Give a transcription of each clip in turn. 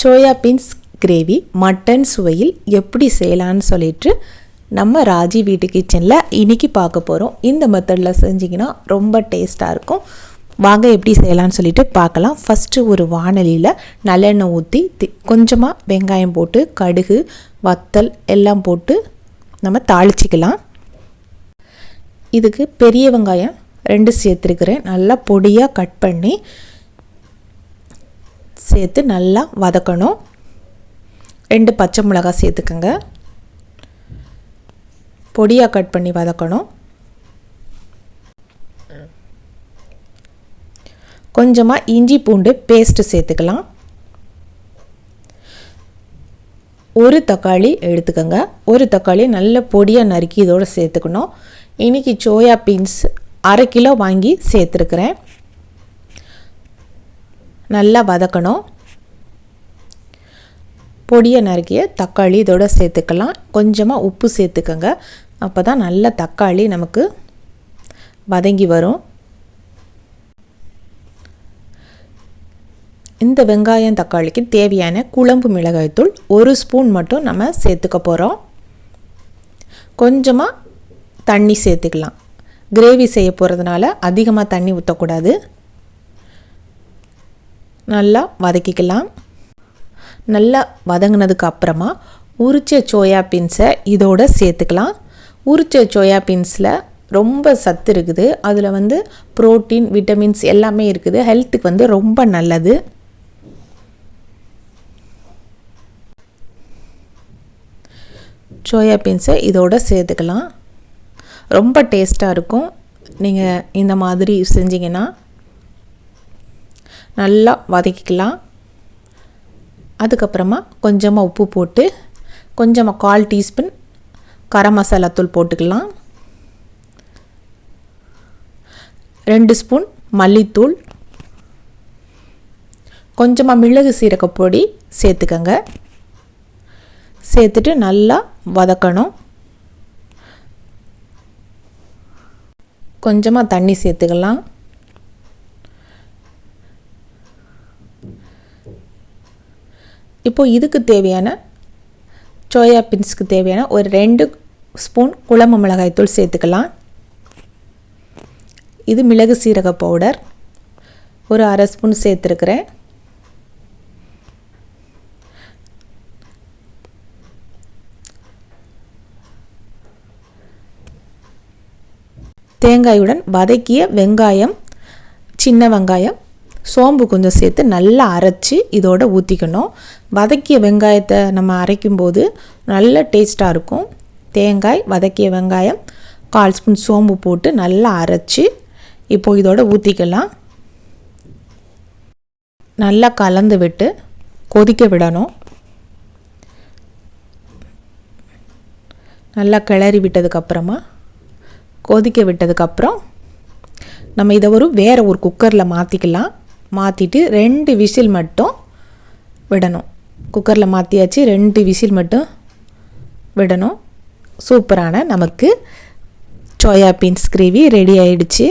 Soya beans gravy mutton சுவையில் எப்படி செய்யலான்னு சொல்லிட்டு நம்ம ராஜி வீட்டு கிச்சனில் இன்றைக்கி பார்க்க போகிறோம் இந்த மெத்தடில் செஞ்சிங்கன்னா ரொம்ப டேஸ்ட்டாக இருக்கும். வாங்க எப்படி செய்யலான்னு சொல்லிட்டு பார்க்கலாம். ஃபஸ்ட்டு ஒரு வானலியில் நல்லெண்ணெய் ஊற்றி தி கொஞ்சமாக வெங்காயம் போட்டு கடுகு வத்தல் எல்லாம் போட்டு நம்ம தாளிச்சிக்கலாம். இதுக்கு பெரிய வெங்காயம் ரெண்டு சேர்த்துருக்குறேன். நல்லா பொடியாக கட் பண்ணி சேர்த்து நல்லா வதக்கணும். ரெண்டு பச்சை மிளகாய் சேர்த்துக்கோங்க. பொடியாக கட் பண்ணி வதக்கணும். கொஞ்சமாக இஞ்சி பூண்டு பேஸ்ட்டு சேர்த்துக்கலாம். ஒரு தக்காளி எடுத்துக்கோங்க. ஒரு தக்காளி நல்ல பொடியாக நறுக்கி இதோடு சேர்த்துக்கணும். இன்றைக்கி சோயா பீன்ஸ் அரை கிலோ வாங்கி சேர்த்துருக்குறேன். நல்லா வதக்கணும். பொடியை நறுக்கிய தக்காளி இதோட சேர்த்துக்கலாம். கொஞ்சமாக உப்பு சேர்த்துக்கோங்க. அப்போ தான் நல்ல தக்காளி நமக்கு வதங்கி வரும். இந்த வெங்காயம் தக்காளிக்கு தேவையான குழம்பு மிளகாய்த்தூள் ஒரு ஸ்பூன் மட்டும் நம்ம சேர்த்துக்க போகிறோம் கொஞ்சமாக தண்ணி சேர்த்துக்கலாம். கிரேவி செய்ய போகிறதுனால அதிகமாக தண்ணி ஊற்றக்கூடாது நல்லா வதக்கிக்கலாம். நல்லா வதங்கினதுக்கு அப்புறமா உரிச்ச சோயா பீன்ஸை இதோட சேர்த்துக்கலாம். உரிச்ச சோயா பீன்ஸில் ரொம்ப சத்து இருக்குது. அதில் வந்து ப்ரோட்டீன் விட்டமின்ஸ் எல்லாமே இருக்குது. ஹெல்த்துக்கு வந்து ரொம்ப நல்லது. சோயா பீன்ஸை இதோட சேர்த்துக்கலாம். ரொம்ப டேஸ்ட்டாக இருக்கும். நீங்கள் இந்த மாதிரி செஞ்சிங்கன்னா நல்லா வதக்கிக்கலாம். அதுக்கப்புறமா கொஞ்சமாக உப்பு போட்டு கொஞ்சமாக கால் டீஸ்பூன் கரம் மசாலா தூள் போட்டுக்கலாம். ரெண்டு ஸ்பூன் மல்லித்தூள். கொஞ்சமாக மிளகு சீரகப்பொடி சேர்த்துக்கங்க. சேர்த்துட்டு நல்லா வதக்கணும். கொஞ்சமாக தண்ணி சேர்த்துக்கலாம். இப்போது இதுக்கு தேவையான சோயா பீன்ஸ்க்கு தேவையான ஒரு ரெண்டு ஸ்பூன் குழம்பு மிளகாய்த்தூள் சேர்த்துக்கலாம். இது மிளகு சீரக பவுடர் ஒரு அரை ஸ்பூன் சேர்த்துருக்குறேன். தேங்காயுடன் வதக்கிய வெங்காயம் சின்ன வெங்காயம் சோம்பு கொஞ்சம் சேர்த்து நல்லா அரைச்சி இதோட ஊற்றிக்கணும் வதக்கிய வெங்காயத்தை நம்ம அரைக்கும்போது நல்ல டேஸ்ட்டாக இருக்கும். தேங்காய் வதக்கிய வெங்காயம் கால் ஸ்பூன் சோம்பு போட்டு நல்லா அரைச்சி இப்போது இதோட ஊற்றிக்கலாம் நல்லா கலந்து விட்டு கொதிக்க விடணும். நல்லா கிளறி விட்டதுக்கப்புறமா கொதிக்க விட்டதுக்கப்புறம் நம்ம இதை ஒரு வேறு ஒரு குக்கரில் மாற்றிக்கலாம் மாற்றிட்டு ரெண்டு விசில் மட்டும் விடணும். குக்கரில் மாற்றியாச்சு ரெண்டு விசில் மட்டும் விடணும். சூப்பரான நமக்கு சோயா பீன்ஸ் கிரேவி ரெடி ஆயிடுச்சு.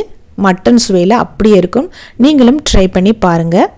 மட்டன் சுவையில் அப்படியே இருக்கும். நீங்களும் ட்ரை பண்ணி பாருங்கள்